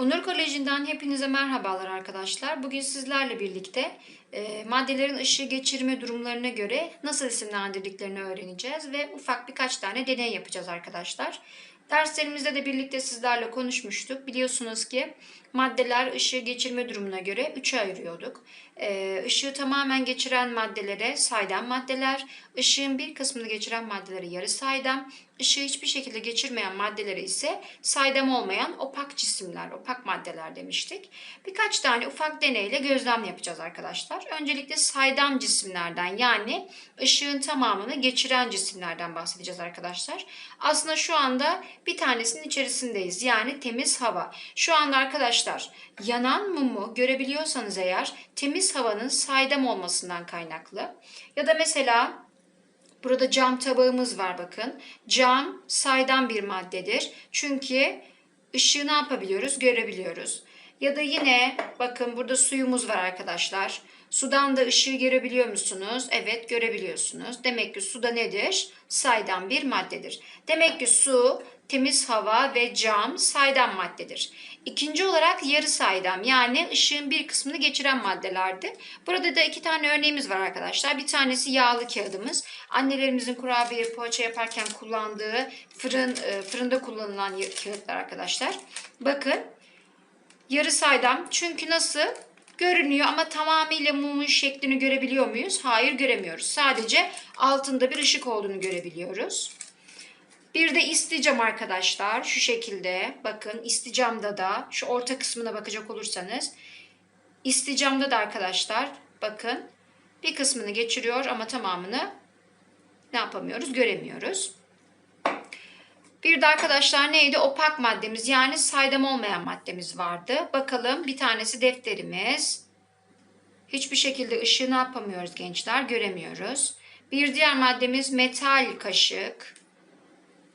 Onur Koleji'nden hepinize merhabalar arkadaşlar. Bugün sizlerle birlikte e, maddelerin ışığı geçirme durumlarına göre nasıl isimlendirdiklerini öğreneceğiz ve ufak birkaç tane deney yapacağız arkadaşlar. Derslerimizde de birlikte sizlerle konuşmuştuk. Biliyorsunuz ki maddeler ışığı geçirme durumuna göre üçe ayırıyorduk. Ee, ışığı tamamen geçiren maddelere saydam maddeler, ışığın bir kısmını geçiren maddelere yarı saydam, ışığı hiçbir şekilde geçirmeyen maddelere ise saydam olmayan opak cisimler, opak maddeler demiştik. Birkaç tane ufak deneyle gözlem yapacağız arkadaşlar. Öncelikle saydam cisimlerden yani ışığın tamamını geçiren cisimlerden bahsedeceğiz arkadaşlar. Aslında şu anda bir tanesinin içerisindeyiz. Yani temiz hava. Şu anda arkadaşlar yanan mumu görebiliyorsanız eğer temiz havanın saydam olmasından kaynaklı. Ya da mesela burada cam tabağımız var bakın. Cam saydam bir maddedir. Çünkü ışığı ne yapabiliyoruz? Görebiliyoruz. Ya da yine bakın burada suyumuz var arkadaşlar. Sudan da ışığı görebiliyor musunuz? Evet görebiliyorsunuz. Demek ki su da nedir? Saydam bir maddedir. Demek ki su, temiz hava ve cam saydam maddedir. İkinci olarak yarı saydam yani ışığın bir kısmını geçiren maddelerdi. Burada da iki tane örneğimiz var arkadaşlar. Bir tanesi yağlı kağıdımız. Annelerimizin kurabiye poğaça yaparken kullandığı fırın e, fırında kullanılan kağıtlar arkadaşlar. Bakın yarı saydam çünkü nasıl? görünüyor ama tamamıyla mumun şeklini görebiliyor muyuz? Hayır göremiyoruz. Sadece altında bir ışık olduğunu görebiliyoruz. Bir de isticam arkadaşlar şu şekilde bakın isticamda da şu orta kısmına bakacak olursanız isticamda da arkadaşlar bakın bir kısmını geçiriyor ama tamamını ne yapamıyoruz göremiyoruz. Bir de arkadaşlar neydi? Opak maddemiz yani saydam olmayan maddemiz vardı. Bakalım bir tanesi defterimiz. Hiçbir şekilde ışığı ne yapamıyoruz gençler? Göremiyoruz. Bir diğer maddemiz metal kaşık.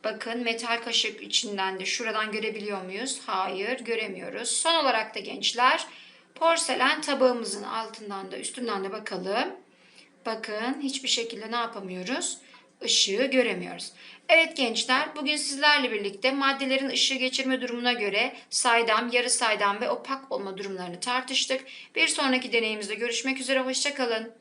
Bakın metal kaşık içinden de şuradan görebiliyor muyuz? Hayır göremiyoruz. Son olarak da gençler porselen tabağımızın altından da üstünden de bakalım. Bakın hiçbir şekilde ne yapamıyoruz? Işığı göremiyoruz. Evet gençler, bugün sizlerle birlikte maddelerin ışığı geçirme durumuna göre saydam, yarı saydam ve opak olma durumlarını tartıştık. Bir sonraki deneyimizde görüşmek üzere, hoşçakalın.